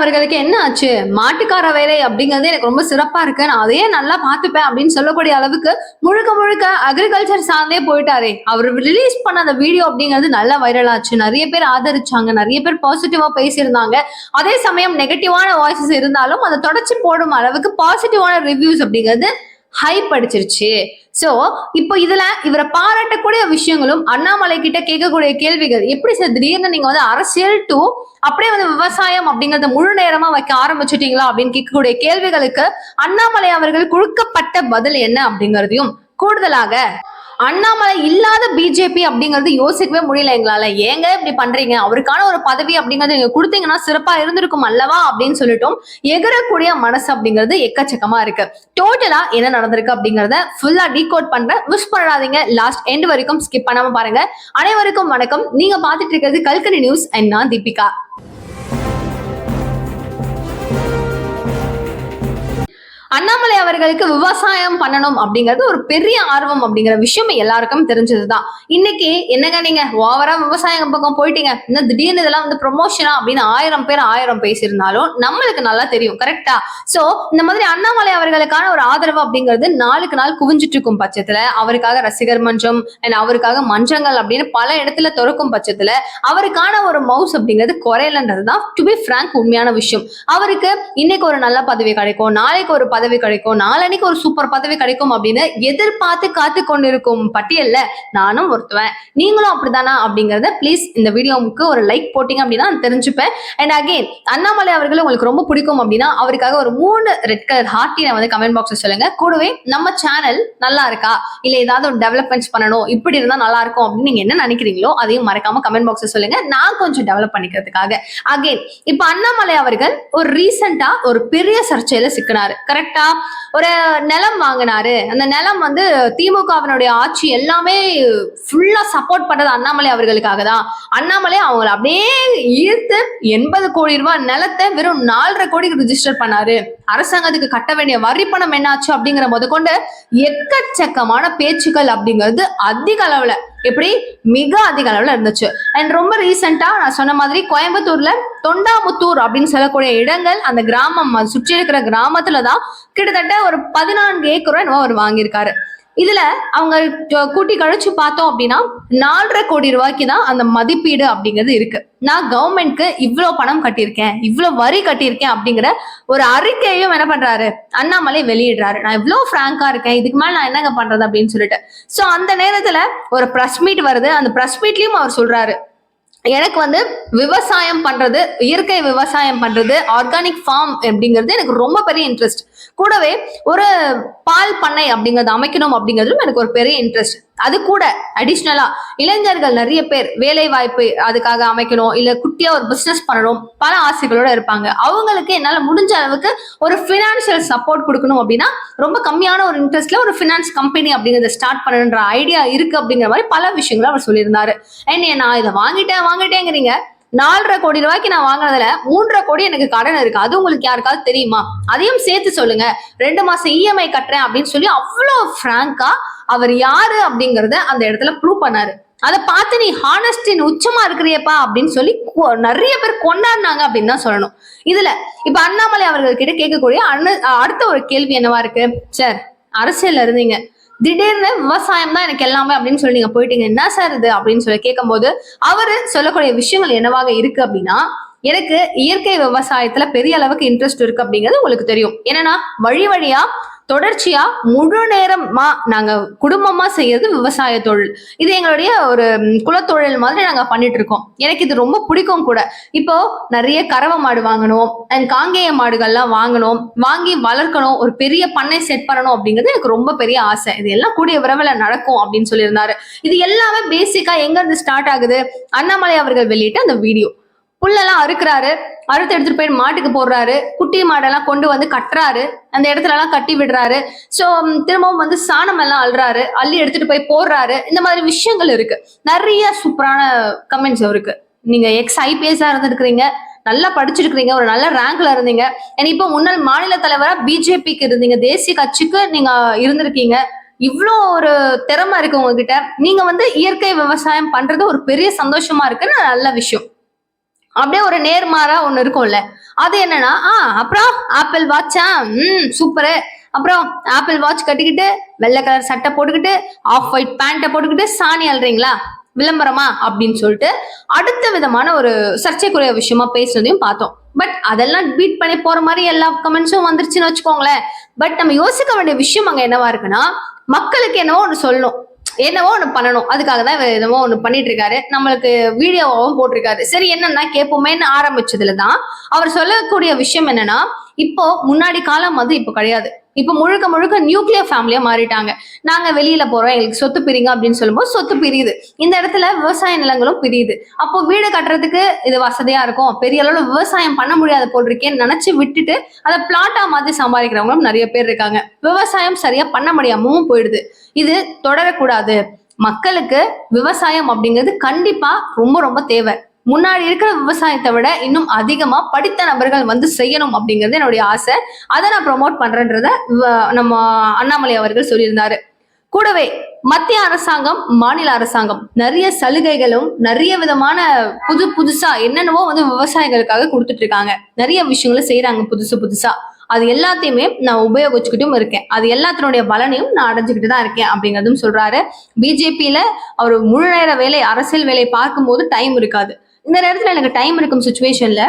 அவர்களுக்கு என்ன ஆச்சு? மாட்டுக்கார வேலை அப்படிங்கிறது எனக்கு ரொம்ப சிறப்பா இருக்கு. நான் அதையே நல்லா பார்த்துப்பேன் அப்படின்னு சொல்லக்கூடிய அளவுக்கு முழுக்க முழுக்க அக்ரிகல்ச்சர் சார்ந்தே போயிட்டாரே. அவர் ரிலீஸ் பண்ண அந்த வீடியோ அப்படிங்கிறது நல்லா வைரல் ஆச்சு. நிறைய பேர் ஆதரிச்சாங்க. நிறைய பேர் பாசிட்டிவா பேசியிருந்தாங்க. அதே சமயம் நெகட்டிவான வாய்ஸஸ் இருந்தாலும் அதை தொடச்சு போடும் அளவுக்கு பாசிட்டிவான ரிவ்யூஸ் அப்படிங்கிறது ஹைப் அடிச்சிருச்சு. சோ இப்போ இதுல இவரை பாராட்டக்கூடிய விஷயங்களும் அண்ணாமலை கிட்ட கேட்கக்கூடிய கேள்விகள் எப்படி சார் திடீர்னு நீங்க வந்து அரசியல் டு அப்படியே வந்து விவசாயம் அப்படிங்கறத முழு நேரமா வைக்க ஆரம்பிச்சிட்டீங்களா அப்படின்னு கேட்கக்கூடிய கேள்விகளுக்கு அண்ணாமலை அவர்கள் கொடுக்கப்பட்ட பதில் என்ன அப்படிங்கறதையும் கூடுதலாக அண்ணாமலை இல்லாத பிஜேபி அப்படிங்கிறது யோசிக்கவே முடியல எங்களால. ஏங்க இப்படி பண்றீங்க? அவருக்கான ஒரு பதவி அப்படிங்கறது நீங்க கொடுத்தீங்கன்னா சிறப்பா இருந்திருக்கும் அல்லவா அப்படின்னு சொல்லிட்டோம் எகரக்கூடிய மனசு அப்படிங்கிறது எக்கச்சக்கமா இருக்கு. டோட்டலா என்ன நடந்திருக்கு அப்படிங்கறத ஃபுல்லா டீகோட் பண்றேன் விஷ் பண்ணாதீங்க. லாஸ்ட் எண்ட் வரைக்கும் ஸ்கிப் பண்ணாம பாருங்க. அனைவருக்கும் வணக்கம். நீங்க பாத்துட்டு இருக்கிறது கல்கனி நியூஸ் அண்ட் நான் தீபிகா. அண்ணாமலை அவர்களுக்கு விவசாயம் பண்ணணும் அப்படிங்கிறது ஒரு பெரிய ஆர்வம் அப்படிங்கிற விஷயம் எல்லாருக்கும் தெரிஞ்சதுதான். இன்னைக்கு என்னங்க நீங்க? ஓவரா விவசாயம் பக்கம் போயிட்டீங்க. இன்னும் திடீர்னு இதெல்லாம் வந்து ப்ரொமோஷனா அப்படின்னு ஆயிரம் பேர் ஆயிரம் பேசியிருந்தாலும் நம்மளுக்கு நல்லா தெரியும் கரெக்டா சோ இந்த மாதிரி அண்ணாமலை அவர்களுக்கான ஒரு ஆதரவு அப்படிங்கிறது நாளுக்கு நாள் குவிஞ்சிட்டு இருக்கும் பட்சத்துல அவருக்காக ரசிகர் மன்றம் அண்ட் அவருக்காக மன்றங்கள் அப்படின்னு பல இடத்துல திறக்கும் பட்சத்துல அவருக்கான ஒரு மவுஸ் அப்படிங்கிறது குறையலன்றதுதான் டு பி ஃப்ராங்க் உண்மையான விஷயம். அவருக்கு இன்னைக்கு ஒரு நல்ல பதவி கிடைக்கும் நாளைக்கு ஒரு பதவி கிடைக்கும். நாளன்னைக்கு ஒரு சூப்பர் பதவி கிடைக்கும் அப்படின்னு எதிர்பார்த்து காத்து கொண்டிருக்கும் பட்டியல்ல நானும் ஒருத்துவேன். நீங்களும் அப்படிதானா அப்படிங்கறத ப்ளீஸ் இந்த வீடியோவுக்கு ஒரு லைக் போட்டீங்க அப்படின்னா நான் தெரிஞ்சுப்பேன். அண்ட் அகெயின் அண்ணாமலை அவர்கள் உங்களுக்கு ரொம்ப பிடிக்கும் அப்படின்னா அவருக்காக ஒரு மூணு ரெட் கலர் ஹார்ட்டினை வந்து கமெண்ட் பாக்ஸ்ல சொல்லுங்க. கூடவே நம்ம சேனல் நல்லா இருக்கா? இல்ல ஏதாவது ஒரு டெவலப்மெண்ட்ஸ் பண்ணணும்? இப்படி இருந்தா நல்லா இருக்கும் அப்படின்னு நீங்க என்ன நினைக்கிறீங்களோ அதையும் மறக்காம கமெண்ட் பாக்ஸ்ல சொல்லுங்க. நான் கொஞ்சம் டெவலப் பண்ணிக்கிறதுக்காக. அகெயின் இப்ப அண்ணாமலை அவர்கள் ஒரு ரீசெண்டா ஒரு பெரிய சர்ச்சையில சிக்கினாரு. கரெக்ட் ஒரு நிலம் வாங்கினாரு. அந்த நிலம் வந்து திமுகவினுடைய ஆட்சி எல்லாமே ஃபுல்லா சப்போர்ட் பண்றது அண்ணாமலை அவர்களுக்காக தான். அண்ணாமலை அவங்களை அப்படியே ஈர்த்து எண்பது கோடி ரூபாய் நிலத்தை வெறும் நாலரை கோடிக்கு ரிஜிஸ்டர் பண்ணாரு. அரசாங்கத்துக்கு கட்ட வேண்டிய வரி பணம் என்னாச்சு அப்படிங்கிற முதற்கொண்டு எக்கச்சக்கமான பேச்சுக்கள் அப்படிங்கிறது அதிக அளவுல எப்படி? மிக அதிக அளவுல இருந்துச்சு. அண்ட் ரொம்ப ரீசெண்டா நான் சொன்ன மாதிரி கோயம்புத்தூர்ல தொண்டாமுத்தூர் அப்படின்னு சொல்லக்கூடிய இடங்கள் அந்த கிராமம் சுற்றி இருக்கிற கிராமத்துல தான் கிட்டத்தட்ட ஒரு பதினான்கு ஏக்கர் ரூபாய் அவர் வாங்கியிருக்காரு. இதுல அவங்க கூட்டி கழிச்சு பார்த்தோம் அப்படின்னா நாலரை கோடி ரூபாய்க்கு தான் அந்த மதிப்பீடு அப்படிங்கிறது இருக்கு. நான் கவர்மெண்ட்க்கு இவ்வளவு பணம் கட்டியிருக்கேன் இவ்வளவு வரி கட்டியிருக்கேன் அப்படிங்கிற ஒரு அறிக்கையும் என்ன பண்றாரு? அண்ணாமலை வெளியிடுறாரு. நான் இவ்வளவு ஃப்ராங்கா இருக்கேன் இதுக்கு மேல நான் என்னங்க பண்றது அப்படின்னு சொல்லிட்டு. சோ அந்த நேரத்துல ஒரு பிரஸ் மீட் வருது. அந்த பிரஸ் மீட்லயும் அவர் சொல்றாரு. எனக்கு வந்து விவசாயம் பண்றது இயற்கை விவசாயம் பண்றது ஆர்கானிக் ஃபார்ம் அப்படிங்கிறது எனக்கு ரொம்ப பெரிய இன்ட்ரெஸ்ட் கூடவே ஒரு பால் பண்ணை அப்படிங்கறது அமைக்கணும் அப்படிங்கிறதும் எனக்கு ஒரு பெரிய இன்ட்ரெஸ்ட் அது கூட அடிஷ்னலா இளைஞர்கள் நிறைய பேர் வேலை வாய்ப்பு அதுக்காக அமைக்கணும் இல்ல குட்டியா ஒரு பிசினஸ் பண்ணணும் பல ஆசைகளோட இருப்பாங்க. அவங்களுக்கு என்னால முடிஞ்ச அளவுக்கு ஒரு ஃபினான்ஷியல் சப்போர்ட் கொடுக்கணும் அப்படின்னா ரொம்ப கம்மியான ஒரு இன்ட்ரெஸ்ட்ல ஒரு ஃபினான்ஸ் கம்பெனி அப்படிங்கறத ஸ்டார்ட் பண்ணணுன்ற ஐடியா இருக்கு அப்படிங்கிற மாதிரி பல விஷயங்களை அவர் சொல்லியிருந்தாரு. என்ன நான் இதை வாங்கிட்டேன் வாங்கிட்டேங்கிறீங்க. நாலரை கோடி ரூபாய்க்கு நான் வாங்கினதுல மூன்றரை கோடி எனக்கு கடன் இருக்கு. அது உங்களுக்கு யாருக்காவது தெரியுமா? அதையும் சேர்த்து சொல்லுங்க. ரெண்டு மாசம் இஎம்ஐ கட்டுறேன் அப்படின்னு சொல்லி அவ்வளோ ஃப்ராங்கா அவர் யாரு அப்படிங்கறத அந்த இடத்துல ப்ரூவ் பண்ணாரு. அதை பார்த்து நீ ஹானஸ்டின் உச்சமா இருக்கிறியப்பா அப்படின்னு சொல்லி கொ- நிறைய பேர் கொண்டாடினாங்க அப்படின்னு தான் சொல்லணும். இதுல இப்ப அண்ணாமலை அவர்கள் கிட்ட கேட்கக்கூடிய அடுத்த ஒரு கேள்வி என்னவா இருக்கு? சார் அரசியல்ல இருந்தீங்க. திடீர்னு விவசாயம் தான் எனக்கு எல்லாமே அப்படின்னு சொல்லி நீங்க போயிட்டீங்க. என்ன சார் இது? அப்படின்னு சொல்லி கேட்கும்போது அவரு சொல்லக்கூடிய விஷயங்கள் என்னவாக இருக்கு அப்படின்னா எனக்கு இயற்கை விவசாயத்துல பெரிய அளவுக்கு இன்ட்ரெஸ்ட் இருக்கு அப்படிங்கிறது உங்களுக்கு தெரியும். என்னன்னா வழி வழியா தொடர்ச்சியா முழு நேரமா நாங்க குடும்பமா செய்யறது விவசாய தொழில். இது எங்களுடைய ஒரு குலத்தொழில் மாதிரி நாங்க பண்ணிட்டு இருக்கோம் எனக்கு இது ரொம்ப பிடிக்கும் கூட. இப்போ நிறைய கறவை மாடு வாங்கணும் அண்ட் காங்கேய மாடுகள்லாம் வாங்கணும் வாங்கி வளர்க்கணும் ஒரு பெரிய பண்ணை செட் பண்ணணும் அப்படிங்கிறது எனக்கு ரொம்ப பெரிய ஆசை. இது எல்லாம் கூடிய விரைவில் நடக்கும் அப்படின்னு சொல்லியிருந்தாரு. இது எல்லாமே பேசிக்கா எங்க இருந்து ஸ்டார்ட் ஆகுது? அண்ணாமலை அவர்கள் வெளியிட்ட அந்த வீடியோ புல்லெல்லாம் அறுக்குறாரு. அறுத்து எடுத்துட்டு போய் மாட்டுக்கு போடுறாரு. குட்டி மாடெல்லாம் கொண்டு வந்து கட்டுறாரு. அந்த இடத்துல எல்லாம் கட்டி விடுறாரு. ஸோ திரும்பவும் வந்து சாணம் எல்லாம் அழுறாரு அள்ளி எடுத்துட்டு போய் போடுறாரு. இந்த மாதிரி விஷயங்கள் இருக்கு. நிறைய சூப்பரான கமெண்ட்ஸ் இருக்கு. நீங்க எக்ஸ் ஐபிஎஸ்ஸா இருந்திருக்கிறீங்க. நல்லா படிச்சிருக்கிறீங்க. ஒரு நல்ல ரேங்க்ல இருந்தீங்க. ஏன்னா இப்போ முன்னாள் மாநில தலைவரா பிஜேபிக்கு இருந்தீங்க. தேசிய கட்சிக்கு நீங்க இருந்திருக்கீங்க. இவ்வளோ ஒரு திறமை இருக்கு உங்ககிட்ட. நீங்க வந்து இயற்கை விவசாயம் பண்றது ஒரு பெரிய சந்தோஷமா இருக்குன்னு நல்ல விஷயம். அப்படியே ஒரு நேர்மாறா ஒண்ணு இருக்கும்ல. அது என்னன்னா ஆ அப்புறம் ஆப்பிள் வாட்சா ம் சூப்பரு அப்புறம் ஆப்பிள் வாட்ச் கட்டிக்கிட்டு வெள்ளை கலர் சட்டை போட்டுக்கிட்டு ஆஃப் ஒயிட் பேண்ட்டை போட்டுக்கிட்டு சாணி அல்றீங்களா விளம்பரமா அப்படின்னு சொல்லிட்டு அடுத்த விதமான ஒரு சர்ச்சைக்குரிய விஷயமா பேசுனதையும் பார்த்தோம். பட் அதெல்லாம் பீட் பண்ணி போற மாதிரி எல்லா கமெண்ட்ஸும் வந்துருச்சுன்னு வச்சுக்கோங்களேன். பட் நம்ம யோசிக்க வேண்டிய விஷயம் அங்க என்னவா இருக்குன்னா மக்களுக்கு என்னவோ ஒன்று சொல்லணும். என்னவோ ஒன்று பண்ணணும். அதுக்காக தான் இவர் என்னவோ ஒன்று பண்ணிட்டு இருக்காரு நம்மளுக்கு வீடியோவாகவும் போட்டிருக்காரு. சரி என்னன்னா கேட்போமேன்னு ஆரம்பிச்சதுல தான் அவர் சொல்லக்கூடிய விஷயம் என்னன்னா இப்போ முன்னாடி காலம் வந்து இப்போ கிடையாது. இப்போ முழுக்க முழுக்க நியூக்ளியர் ஃபேமிலியா மாறிட்டாங்க. நாங்க வெளியில போறோம் எங்களுக்கு சொத்து பிரிங்க அப்படின்னு சொல்லும்போது சொத்து பிரியுது. இந்த இடத்துல விவசாய நிலங்களும் பிரியுது. அப்போ வீடு கட்டுறதுக்கு இது வசதியா இருக்கும். பெரிய அளவுல விவசாயம் பண்ண முடியாத போல் இருக்கேன்னு நினைச்சு விட்டுட்டு அதை பிளாட்டா மாத்தி சம்பாதிக்கிறவங்களும் நிறைய பேர் இருக்காங்க. விவசாயம் சரியா பண்ண முடியாமவும் போயிடுது. இது தொடரக்கூடாது. மக்களுக்கு விவசாயம் அப்படிங்கிறது கண்டிப்பா ரொம்ப ரொம்ப தேவை. முன்னாடி இருக்கிற விவசாயத்தை விட இன்னும் அதிகமா படித்த நபர்கள் வந்து செய்யணும் அப்படிங்கிறது என்னுடைய ஆசை. அதை நான் ப்ரொமோட் பண்றேன்றத நம்ம அண்ணாமலை அவர்கள் சொல்லியிருந்தாரு. கூடவே மத்திய அரசாங்கம் மாநில அரசாங்கம் நிறைய சலுகைகளும் நிறைய விதமான புது புதுசா என்னென்னவோ வந்து விவசாயிகளுக்காக கொடுத்துட்டு இருக்காங்க. நிறைய விஷயங்களை செய்யறாங்க புதுசு புதுசா. அது எல்லாத்தையுமே நான் உபயோகிச்சுக்கிட்டும் இருக்கேன். அது எல்லாத்தினுடைய பலனையும் நான் அடைஞ்சுக்கிட்டு தான் இருக்கேன் அப்படிங்கிறதும் சொல்றாரு. பிஜேபியில அவர் முழு நேர வேலை அரசியல் வேலை பார்க்கும்போது டைம் இருக்காது. இந்த நேரத்தில் எனக்கு டைம் இருக்கும் சுச்சுவேஷன்ல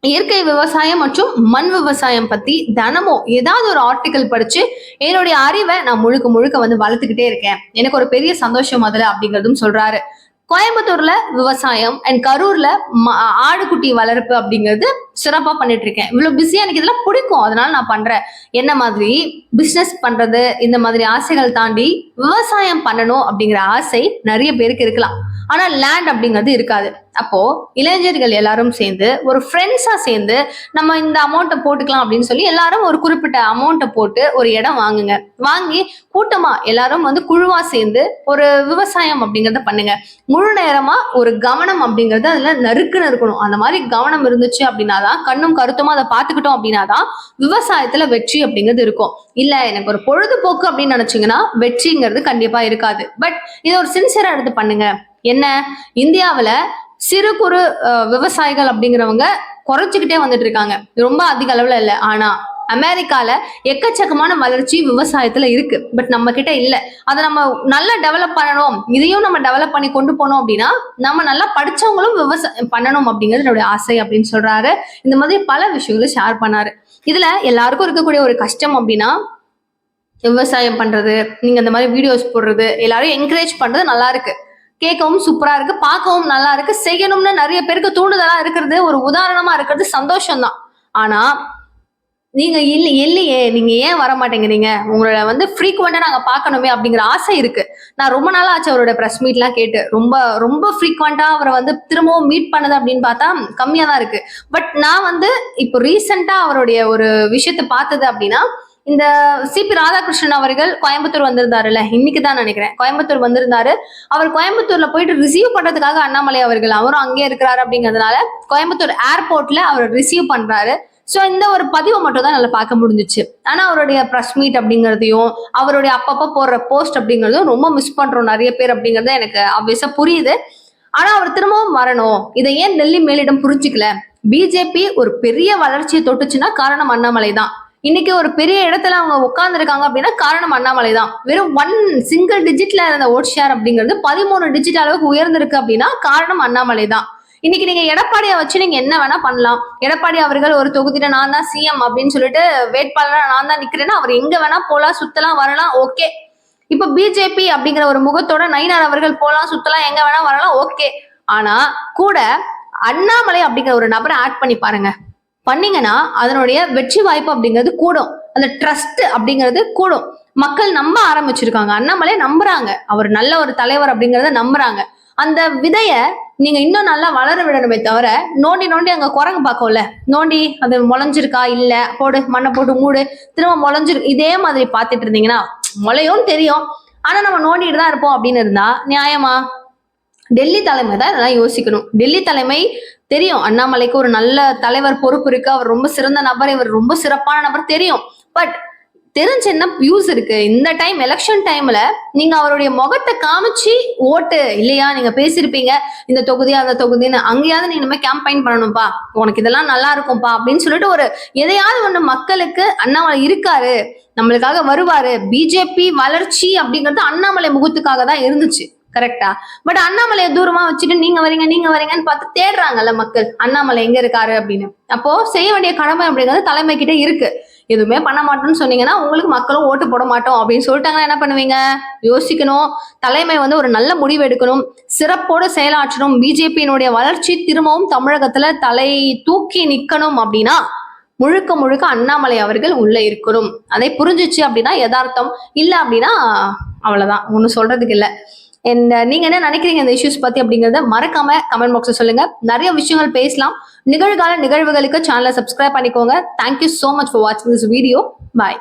இயற்கை விவசாயம் மற்றும் மண் விவசாயம் பத்தி தினமும் ஏதாவது ஒரு ஆர்டிக்கல் படிச்சு என்னுடைய அறிவை நான் முழுக்க முழுக்க வந்து வளர்த்துக்கிட்டே இருக்கேன். எனக்கு ஒரு பெரிய சந்தோஷம் அதுல அப்படிங்கிறதும் சொல்றாரு. கோயம்புத்தூர்ல விவசாயம் அண்ட் கரூர்ல ம- ஆடுகுட்டி வளர்ப்பு அப்படிங்கிறது சிறப்பா பண்ணிட்டு இருக்கேன். இவ்வளவு பிஸியா எனக்கு இதெல்லாம் பிடிக்கும். அதனால நான் பண்றேன். என்ன மாதிரி? பிசினஸ் பண்றது இந்த மாதிரி ஆசைகள் தாண்டி விவசாயம் பண்ணணும் அப்படிங்கிற ஆசை நிறைய பேருக்கு இருக்கலாம். ஆனா லேண்ட் அப்படிங்கிறது இருக்காது. அப்போ இளைஞர்கள் எல்லாரும் சேர்ந்து ஒரு ஃப்ரெண்ட்ஸா சேர்ந்து நம்ம இந்த அமௌண்ட்டை போட்டுக்கலாம் அப்படின்னு சொல்லி எல்லாரும் ஒரு குறிப்பிட்ட அமௌண்ட்டை போட்டு ஒரு இடம் வாங்குங்க. வாங்கி கூட்டமா எல்லாரும் வந்து குழுவா சேர்ந்து ஒரு விவசாயம் அப்படிங்கறத பண்ணுங்க. முழு நேரமா ஒரு கவனம் அப்படிங்கறது அதுல நறுக்குன்னு இருக்கணும். அந்த மாதிரி கவனம் இருந்துச்சு அப்படின்னாதான் கண்ணும் கருத்துமா அதை பார்த்துக்கிட்டோம் அப்படின்னாதான் விவசாயத்துல வெற்றி அப்படிங்கிறது இருக்கும். இல்ல எனக்கு ஒரு பொழுதுபோக்கு அப்படின்னு நினைச்சீங்கன்னா வெற்றிங்கிறது கண்டிப்பா இருக்காது. பட் இதை ஒரு சின்சியரா எடுத்து பண்ணுங்க. என்ன? இந்தியாவில் சிறு குறு விவசாயிகள் அப்படிங்கிறவங்க குறைச்சிக்கிட்டே வந்துட்டு இருக்காங்க. ரொம்ப அதிக அளவுல இல்லை. ஆனா அமெரிக்கால எக்கச்சக்கமான வளர்ச்சி விவசாயத்துல இருக்கு. பட் நம்ம கிட்ட இல்ல. அதை நம்ம நல்லா டெவலப் பண்ணணும். இதையும் நம்ம டெவலப் பண்ணி கொண்டு போனோம் அப்படின்னா நம்ம நல்லா படிச்சவங்களும் விவசாயம் பண்ணணும் அப்படிங்கிறது என்னுடைய ஆசை அப்படின்னு சொல்றாரு. இந்த மாதிரி பல விஷயங்களை ஷேர் பண்ணாரு. இதுல எல்லாருக்கும் இருக்கக்கூடிய ஒரு கஷ்டம் அப்படின்னா விவசாயம் பண்றது நீங்க இந்த மாதிரி வீடியோஸ் போடுறது எல்லாரும் என்கரேஜ் பண்றது நல்லா இருக்கு. கேட்கவும் சூப்பரா இருக்கு பார்க்கவும் நல்லா இருக்கு செய்யணும்னு நிறைய பேருக்கு தூண்டுதலா இருக்கிறது ஒரு உதாரணமா இருக்கிறது சந்தோஷம்தான். ஆனா நீங்க இல்ல இல்லையே நீங்க ஏன் வர மாட்டேங்கிறீங்க உங்களோட வந்து ஃப்ரீக்வெண்டா நாங்க பார்க்கணுமே அப்படிங்கிற ஆசை இருக்கு. நான் ரொம்ப நாள் ஆச்சு அவரோட ப்ரெஸ் மீட்லாம் கேட்டு. ரொம்ப ரொம்ப ஃப்ரீக்வெண்டா அவரை வந்து திரும்பவும் மீட் பண்ணது அப்படின்னு பார்த்தா கம்மியா தான் இருக்கு. பட் நான் வந்து இப்போ ரீசெண்டா அவருடைய ஒரு விஷயத்தை பார்த்தது அப்படின்னா இந்த சிபி ராதாகிருஷ்ணன் அவர்கள் கோயம்புத்தூர் வந்திருந்தாருல்ல. இன்னைக்கு தான் நினைக்கிறேன். கோயம்புத்தூர் வந்திருந்தாரு. அவர் கோயம்புத்தூர்ல போயிட்டு ரிசீவ் பண்றதுக்காக அண்ணாமலை அவர்கள் அவரும் அங்கே இருக்கிறாரு அப்படிங்கிறதுனால கோயம்புத்தூர் ஏர்போர்ட்ல அவர் ரிசீவ் பண்றாரு. ஸோ இந்த ஒரு பதிவை மட்டும் தான் நல்லா பார்க்க முடிஞ்சுச்சு. ஆனா அவருடைய ப்ரெஸ் மீட் அப்படிங்கிறதையும் அவருடைய அப்பப்போ போடுற போஸ்ட் அப்படிங்கிறதும் ரொம்ப மிஸ் பண்றோம் நிறைய பேர் அப்படிங்கிறது எனக்கு ஆப்வியஸா புரியுது. ஆனா அவர் திரும்பவும் வரணும். இதை ஏன் டெல்லி மேலிடம் புரிஞ்சுக்கல? பிஜேபி ஒரு பெரிய வளர்ச்சியை தொட்டுச்சுன்னா காரணம் அண்ணாமலை தான். இன்னைக்கு ஒரு பெரிய இடத்துல அவங்க உட்கார்ந்துருக்காங்க அப்படின்னா காரணம் அண்ணாமலை தான் வெறும் ஒன் சிங்கிள் டிஜிட்ல இருந்த ஓட் ஷேர் அப்படிங்கிறது பதிமூணு டிஜிட் அளவுக்கு உயர்ந்திருக்கு அப்படின்னா காரணம் அண்ணாமலை தான் இன்னைக்கு நீங்க எடப்பாடியை வச்சு நீங்க என்ன வேணா பண்ணலாம். எடப்பாடி அவர்கள் ஒரு தொகுதியில நான் தான் சிஎம் அப்படின்னு சொல்லிட்டு வேட்பாளராக நான் தான் நிக்கிறேன்னா அவர் எங்க வேணா போலாம் சுத்தலாம் வரலாம் ஓகே இப்ப பிஜேபி அப்படிங்கிற ஒரு முகத்தோட நயினார் அவர்கள் போலாம் சுத்தலாம் எங்க வேணா வரலாம் ஓகே ஆனா கூட அண்ணாமலை அப்படிங்கிற ஒரு நபரை ஆட் பண்ணி பாருங்க. பண்ணீங்கன்னா அதனுடைய வெற்றி வாய்ப்பு அப்படிங்கிறது கூடும். அந்த ட்ரஸ்ட் அப்படிங்கிறது கூடும். மக்கள் நம்ப ஆரம்பிச்சிருக்காங்க. அண்ணாமலை நம்புறாங்க. அவர் நல்ல ஒரு தலைவர் அப்படிங்கிறத நம்புறாங்க. அந்த விதைய நீங்க இன்னும் நல்லா வளர விடணுமே தவிர நோண்டி நோண்டி அங்க குரங்கு பார்க்கல நோண்டி அது முளைஞ்சிருக்கா? இல்ல. போடு. மண்ணை போட்டு மூடு. திரும்ப முளைஞ்சிருக்கு இதே மாதிரி பார்த்துட்டு இருந்தீங்கன்னா முளையும் தெரியும். ஆனா நம்ம நோண்டிட்டு தான் இருப்போம் அப்படின்னு இருந்தா நியாயமா? டெல்லி தலைமை தான் இதெல்லாம் யோசிக்கணும். டெல்லி தலைமை தெரியும். அண்ணாமலைக்கு ஒரு நல்ல தலைவர் பொறுப்பு இருக்கு. அவர் ரொம்ப சிறந்த நபர். இவர் ரொம்ப சிறப்பான நபர் தெரியும். பட் தெரிஞ்ச என்ன யூஸ் இருக்கு? இந்த டைம் எலெக்ஷன் டைம்ல நீங்க அவருடைய முகத்தை காமிச்சு ஓட்டு இல்லையா? நீங்க பேசியிருப்பீங்க. இந்த தொகுதி அந்த தொகுதின்னு. அங்கேயாவது நீ இனிமே கேம்பெயின் பண்ணணும்ப்பா உனக்கு இதெல்லாம் நல்லா இருக்கும்ப்பா அப்படின்னு சொல்லிட்டு ஒரு எதையாவது ஒண்ணு மக்களுக்கு அண்ணாமலை இருக்காரு. நம்மளுக்காக வருவாரு. பிஜேபி வளர்ச்சி அப்படிங்கிறது அண்ணாமலை முகத்துக்காக தான் இருந்துச்சு. கரெக்டா பட் அண்ணாமலையை தூரமா வச்சுட்டு நீங்க வரீங்க நீங்க வரீங்கன்னு பார்த்து தேடுறாங்கல்ல மக்கள். அண்ணாமலை எங்க இருக்காரு அப்படின்னு. அப்போ செய்ய வேண்டிய கடமை அப்படிங்கிறது தலைமை கிட்ட இருக்கு. எதுவுமே பண்ண மாட்டோம்னு சொன்னீங்கன்னா உங்களுக்கு மக்களும் ஓட்டு போட மாட்டோம் அப்படின்னு சொல்லிட்டாங்கன்னா என்ன பண்ணுவீங்க? யோசிக்கணும். தலைமை வந்து ஒரு நல்ல முடிவு எடுக்கணும். சிறப்போடு செயலாற்றணும். பிஜேபியினுடைய வளர்ச்சி திரும்பவும் தமிழகத்துல தலை தூக்கி நிக்கணும் அப்படின்னா முழுக்க முழுக்க அண்ணாமலை அவர்கள் உள்ள இருக்கணும். அதை புரிஞ்சுச்சு அப்படின்னா யதார்த்தம். இல்லை அப்படின்னா அவ்வளவுதான். ஒன்றும் சொல்றதுக்கு இல்லை. அண்ட் uh, நீங்க என்ன நினைக்கிறீங்க இந்த இஷ்யூஸ் பத்தி அப்படிங்கறத மறக்காம கமெண்ட் பாக்ஸ்ல சொல்லுங்க. நிறைய விஷயங்கள் பேசலாம். நிகழ்கால நிகழ்வுகளுக்கு சேனலை சப்ஸ்கிரைப் பண்ணிக்கோங்க. Thank you so much for வாட்சிங் திஸ் வீடியோ பாய்